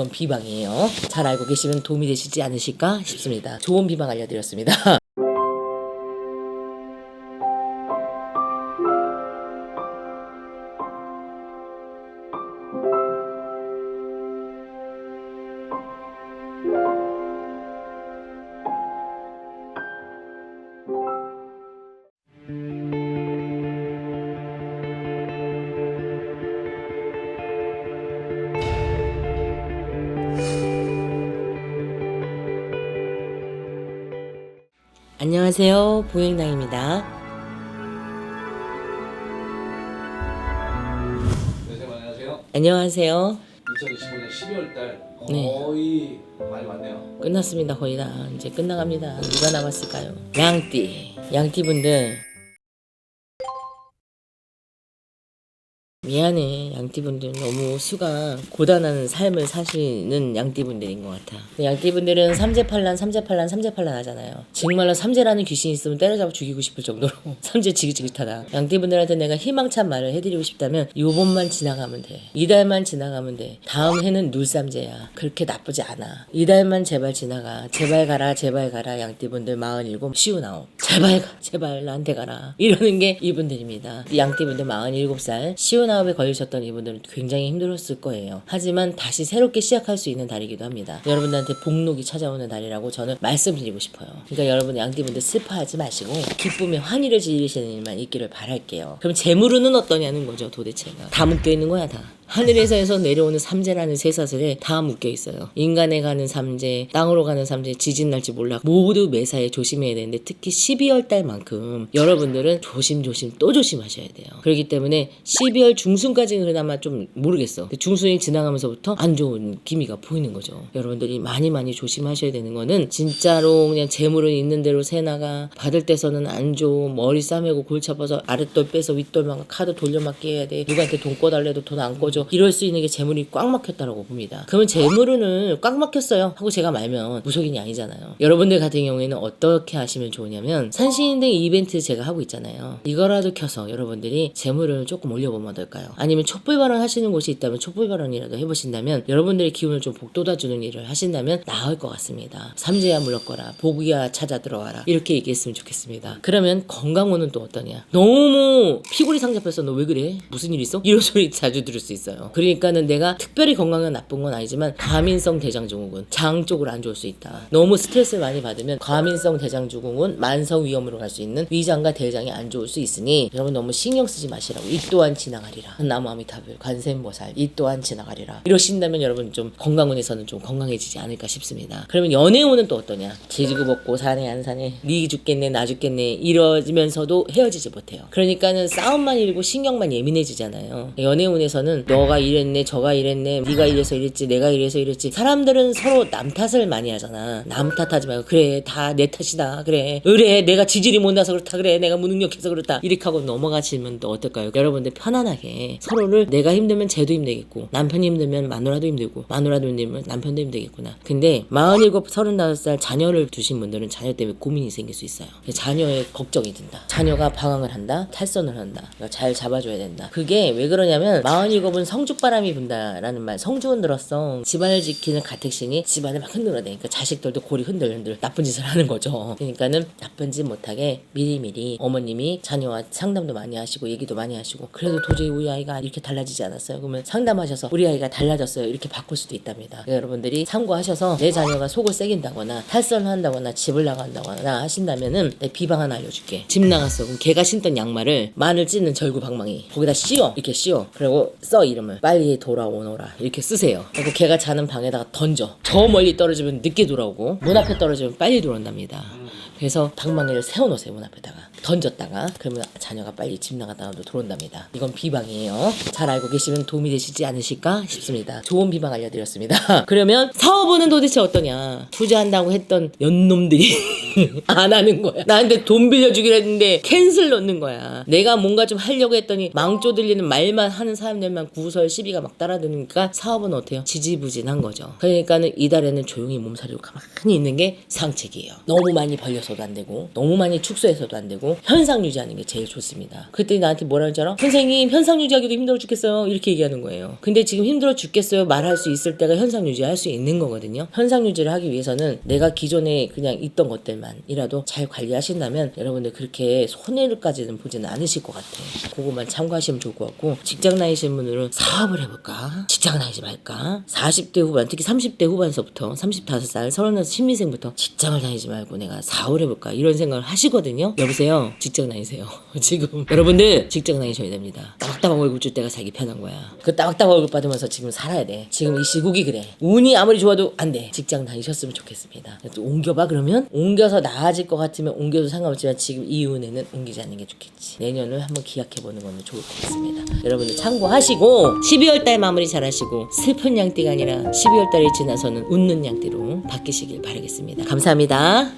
이건 비방이에요. 잘 알고 계시면 도움이 되시지 않으실까 싶습니다. 좋은 비방 알려드렸습니다. 안녕하세요. 보행당입니다. 네, 선생님 안녕하세요. 안녕하세요. 2025년 12월 달 네. 거의 많이 왔네요. 끝났습니다. 거의 다 이제 끝나갑니다. 누가 남았을까요? 양띠, 양띠 분들 미안해 양띠분들. 너무 수가 고단한 삶을 사시는 양띠분들인 것 같아. 양띠분들은 삼재팔란 삼재팔란 삼재팔란 하잖아요. 정말로 삼재라는 귀신이 있으면 때려잡아 죽이고 싶을 정도로 삼재 지긋지긋하다. 양띠분들한테 내가 희망찬 말을 해드리고 싶다면 요번만 지나가면 돼. 이달만 지나가면 돼. 다음 해는 눌삼재야. 그렇게 나쁘지 않아. 이달만 제발 지나가. 제발 가라 제발 가라 양띠분들. 47 쉬우나오 제발 가 제발 나한테 가라. 이러는 게 이분들입니다. 이 양띠분들 47살 시우나 옵에 걸리셨던 이분들은 굉장히 힘들었을 거예요. 하지만 다시 새롭게 시작할 수 있는 달이기도 합니다. 여러분들한테 복록이 찾아오는 달이라고 저는 말씀드리고 싶어요. 그러니까 여러분 양띠분들 슬퍼하지 마시고 기쁨에 환희를 지르시는 일만 있기를 바랄게요. 그럼 재물은 어떠냐는 거죠 도대체가. 다 묶여 있는 거야 다 하늘에서 내려오는 삼재라는 쇠사슬에 다 묶여 있어요. 인간에 가는 삼재, 땅으로 가는 삼재, 지진 날지 몰라. 모두 매사에 조심해야 되는데 특히 12월 달만큼 여러분들은 조심조심 또 조심하셔야 돼요. 그렇기 때문에 12월 중순까지는 그나마 좀 모르겠어. 중순이 지나가면서부터 안 좋은 기미가 보이는 거죠. 여러분들이 많이 많이 조심하셔야 되는 거는 진짜로 그냥 재물은 있는 대로 새나가 받을 때서는 안 줘. 머리 싸매고 골치 아파서 아랫돌 빼서 윗돌만 카드 돌려막기 해야 돼. 누구한테 돈 꿔달래도 돈 안 꿔줘. 이럴 수 있는 게 재물이 꽉 막혔다라고 봅니다. 그러면 재물은 꽉 막혔어요. 하고 제가 말면 무속인이 아니잖아요. 여러분들 같은 경우에는 어떻게 하시면 좋으냐면 산신인등 이벤트 제가 하고 있잖아요. 이거라도 켜서 여러분들이 재물을 조금 올려보면 어떨까요? 아니면 촛불 발언 하시는 곳이 있다면 촛불 발언이라도 해보신다면 여러분들의 기운을 좀 복돋아주는 일을 하신다면 나을 것 같습니다. 삼재야 물러거라 복이야 찾아 들어와라 이렇게 얘기했으면 좋겠습니다. 그러면 건강운은 또 어떠냐? 너무 피골이 상잡혀서 너 왜 그래? 무슨 일 있어? 이런 소리 자주 들을 수 있어요. 그러니까는 내가 특별히 건강은 나쁜 건 아니지만 과민성 대장증후군 장 쪽으로 안 좋을 수 있다. 너무 스트레스를 많이 받으면 과민성 대장증후군 만성 위험으로 갈 수 있는 위장과 대장이 안 좋을 수 있으니 여러분 너무 신경 쓰지 마시라고 이 또한 지나가리라. 나무 아미타불 관세음보살 이 또한 지나가리라. 이러신다면 여러분 좀 건강운에서는 좀 건강해지지 않을까 싶습니다. 그러면 연애운은 또 어떠냐? 지지고 먹고 사네 안 사네 니 죽겠네 나 죽겠네 이러면서도 헤어지지 못해요. 그러니까는 싸움만 일고 신경만 예민해지잖아요. 연애운에서는 너가 이랬네 저가 이랬네 네가 이래서 이랬지 내가 이래서 이랬지 사람들은 서로 남 탓을 많이 하잖아. 남 탓하지 말고 그래 다 내 탓이다 그래 그래 내가 지질이 못나서 그렇다 그래 내가 무능력해서 그렇다 이렇게 하고 넘어가시면 또 어떨까요? 여러분들 편안하게 서로를 내가 힘들면 쟤도 힘들겠고 남편이 힘들면 마누라도 힘들고 마누라도 힘들면 남편도 힘들겠구나. 근데 47, 35살 자녀를 두신 분들은 자녀 때문에 고민이 생길 수 있어요. 자녀의 걱정이 든다. 자녀가 방황을 한다. 탈선을 한다. 그러니까 잘 잡아줘야 된다. 그게 왜 그러냐면 47은 성죽바람이 분다라는 말. 성죽은 들었어. 집안을 지키는 가택신이 집안을 막 흔들어대니까 자식들도 골이 흔들흔들 나쁜 짓을 하는 거죠. 그러니까는 나쁜 짓 못하게 미리미리 어머님이 자녀와 상담도 많이 하시고 얘기도 많이 하시고 그래도 도저히 우리 아이가 이렇게 달라지지 않았어요. 그러면 상담하셔서 우리 아이가 달라졌어요. 이렇게 바꿀 수도 있답니다. 그러니까 여러분들이 참고하셔서 내 자녀가 속을 새긴다거나 탈선을 한다거나 집을 나간다거나 하신다면은 내 비방 하나 알려줄게. 집 나갔어. 그럼 걔가 신던 양말을 마늘 찢는 절구 방망이 거기다 씌워 이렇게 씌워. 그리고 써 이름을 빨리 돌아오너라 이렇게 쓰세요. 그리고 걔가 자는 방에다가 던져. 저 멀리 떨어지면 늦게 돌아오고 문 앞에 떨어지면 빨리 돌아온답니다. 그래서 방망이를 세워놓으세요 문 앞에다가 던졌다가 그러면 자녀가 빨리 집 나갔다가도 들어온답니다. 이건 비방이에요. 잘 알고 계시면 도움이 되시지 않으실까 싶습니다. 좋은 비방 알려드렸습니다. 그러면 사업은 도대체 어떠냐? 투자한다고 했던 연놈들이 안 하는 거야. 나한테 돈 빌려주기로 했는데 캔슬 넣는 거야. 내가 뭔가 좀 하려고 했더니 망조 들리는 말만 하는 사람들만 구설 시비가 막 따라드니까 사업은 어때요? 지지부진한 거죠. 그러니까는 이달에는 조용히 몸살이고 가만히 있는 게 상책이에요. 너무 많이 벌려서 올라가서도 안 되고 너무 많이 축소해서도 안 되고 현상 유지하는 게 제일 좋습니다. 그때 나한테 뭐라 그러잖아? 선생님 현상 유지하기도 힘들어 죽겠어요. 이렇게 얘기하는 거예요. 근데 지금 힘들어 죽겠어요. 말할 수 있을 때가 현상 유지할 수 있는 거거든요. 현상 유지를 하기 위해서는 내가 기존에 그냥 있던 것들만이라도 잘 관리하신다면 여러분들 그렇게 손해를까지는 보지는 않으실 것 같아요. 그거만 참고하시면 좋을 것 같고 직장 다니시는 분들은 사업을 해볼까? 직장 다니지 말까? 40대 후반 특히 30대 후반서부터 35살 30살 신미생부터 직장을 다니지 말고 내가 사업을 해볼까 이런 생각을 하시거든요. 여보세요. 직장 다니세요. 지금 여러분들 직장 다니셔야 됩니다. 따박따박 월급 줄 때가 살기 편한 거야. 그 따박따박 월급 받으면서 지금 살아야 돼. 지금 이 시국이 그래. 운이 아무리 좋아도 안 돼. 직장 다니셨으면 좋겠습니다. 또 옮겨봐 그러면 옮겨서 나아질 것 같으면 옮겨도 상관없지만 지금 이 운에는 옮기지 않는 게 좋겠지. 내년을 한번 기약해보는 건 좋을 것 같습니다. 여러분들 참고하시고 12월 달 마무리 잘하시고 슬픈 양띠가 아니라 12월 달이 지나서는 웃는 양띠로 바뀌시길 바라겠습니다. 감사합니다.